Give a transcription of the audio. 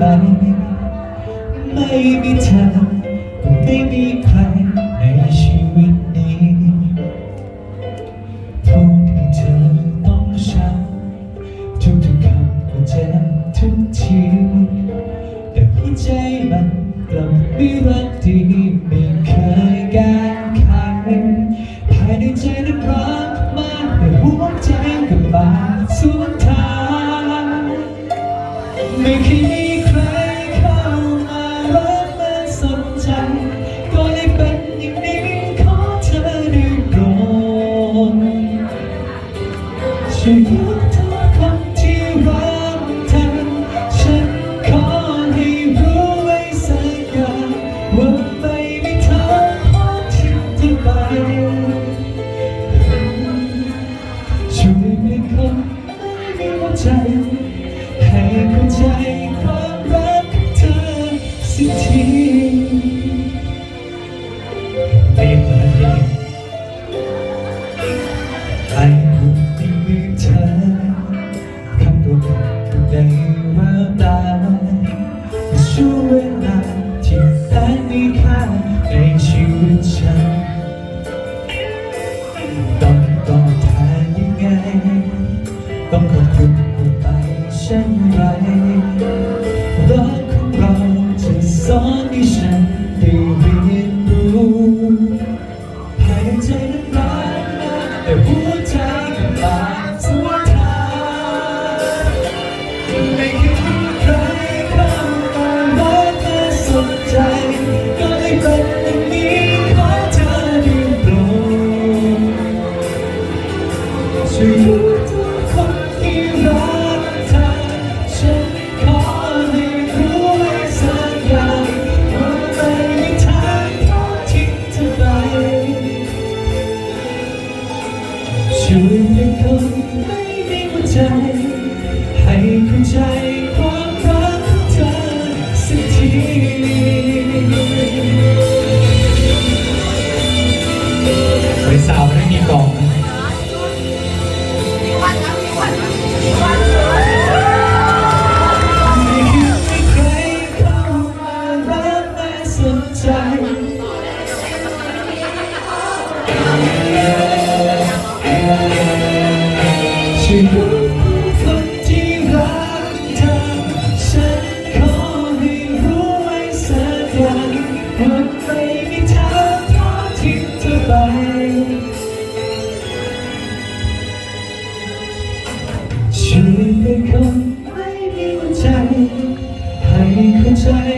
ได้ไหมไม่มีเธอก็ไม่มีใคร ใจมันกลับไม่รักดีไม่เคยแก้ไขภายในใจนั้นรักมากแต่หัวใจก็บาดสวนทางไม่เคยมีใครเข้ามารักมาสนใจก็เลยเป็นอย่างนี้ขอเธอได้โปรดช่วย ใจให้เข้าใจความรักของเธอสักทีเปลี่ยนมาให้คนที่มีเธอคำตัวคุณในแววตาช่วย ช่วยเป็นคนไม่มีหัวใจ ให้เข้าใจความรักของเธอสักทีไปสาวไม่มีกล่อง เธอไปช่วยเป็นคนไม่มีหัวใจให้เข้าใจ